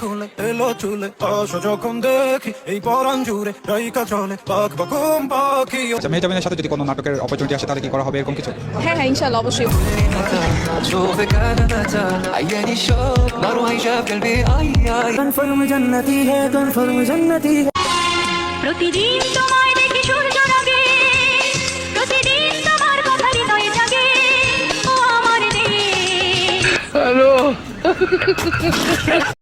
চুলে এলো চুলে আসো নাটকের অপরচুনিটি আসে তাহলে কি করা হবে? এরকম কিছু? হ্যাঁ হ্যাঁ ইনশাআল্লাহ অবশ্যই। প্রতিদিন তোমায় দেখি সূর্য লাগে প্রতিদিন তোমার কথা হৃদয়ে জাগে। ও আমার দেশ।